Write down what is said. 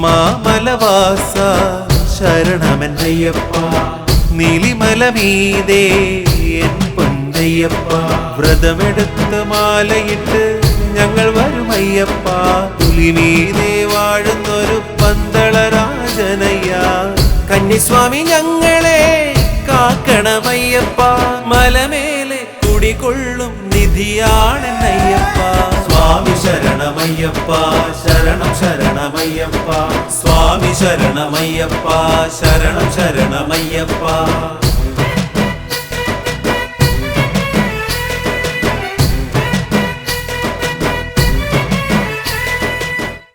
മാമലവാസ ശരണമെന്നയ്യപ്പ Neelimala മീതേ N പൊന്നയ്യപ്പ. വ്രതമെടുത്ത് മാലയിട്ട് ഞങ്ങൾ വരുമയ്യപ്പ. പുലിമീതേ വാഴുന്നൊരു പന്തളരാജനയ്യ. കന്യസ്വാമി ഞങ്ങളെ കാക്കണമയ്യപ്പ. മലമേലെ കുടികൊള്ളും നിധിയാണെന്നയ്യപ്പ സ്വാമി சரணமையப்பா சரணம் சரணமையப்பா சுவாமி சரணமையப்பா சரணம் சரணமையப்பா